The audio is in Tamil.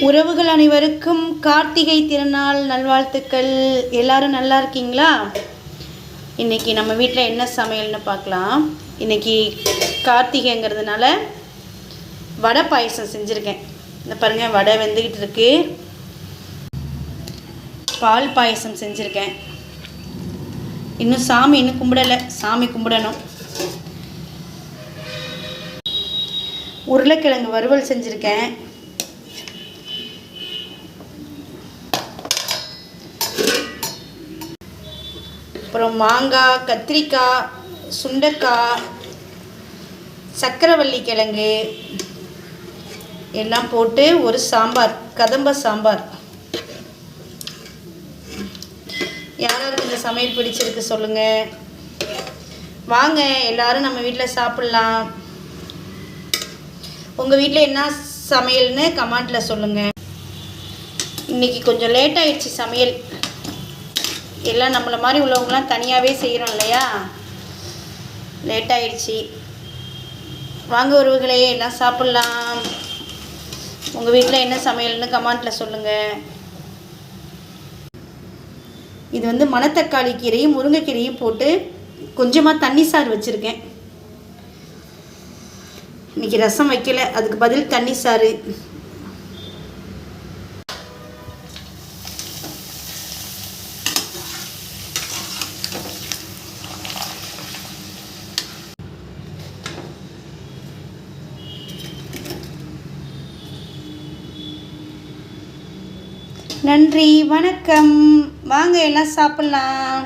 உறவுகள் அனைவருக்கும் கார்த்திகை திருநாள் நல்வாழ்த்துக்கள். எல்லாரும் நல்லா இருக்கீங்களா? இன்னைக்கு நம்ம வீட்டில் என்ன சமையல்னு பார்க்கலாம் இன்னைக்கு கார்த்திகைங்கிறதுனால வடை பாயசம் செஞ்சுருக்கேன். இந்த பாருங்கள் வடை வெந்துக்கிட்டு இருக்கு. பால் பாயசம் செஞ்சுருக்கேன். இன்னும் சாமி இன்னும் கும்பிடலை. சாமி கும்பிடணும். உருளைக்கிழங்கு வறுவல் செஞ்சுருக்கேன். அப்புறம் மாங்காய் கத்திரிக்காய் சுண்டைக்காய் சக்கரவள்ளி கிழங்கு எல்லாம் போட்டு ஒரு சாம்பார் கதம்ப சாம்பார். யாராருக்கு இந்த சமையல் பிடிச்சிருக்கு சொல்லுங்கள் வாங்க எல்லாரும் நம்ம வீட்டில் சாப்பிட்லாம். உங்கள் வீட்டில் என்ன சமையல்னு கமெண்ட்டில் சொல்லுங்கள் இன்றைக்கி கொஞ்சம் லேட் ஆயிடுச்சு சமையல். எல்லாம் நம்மளை மாதிரி உள்ளவங்களாம் தனியாகவே செய்கிறோம் இல்லையா? லேட் ஆயிடுச்சு. வாங்க உறவுகளே என்ன சாப்பிட்லாம்? உங்கள் வீட்டில் என்ன சமையல்னு கமெண்ட்டில் சொல்லுங்கள் இது வந்து மணத்தக்காளி கீரையும் முருங்கைக்கீரையும் போட்டு கொஞ்சமாக தண்ணி சாறு வச்சுருக்கேன். இன்னைக்கு ரசம் வைக்கல. அதுக்கு பதில் தண்ணி சாறு. நன்றி வணக்கம். வாங்க எல்லாம் சாப்பிட்லாம்.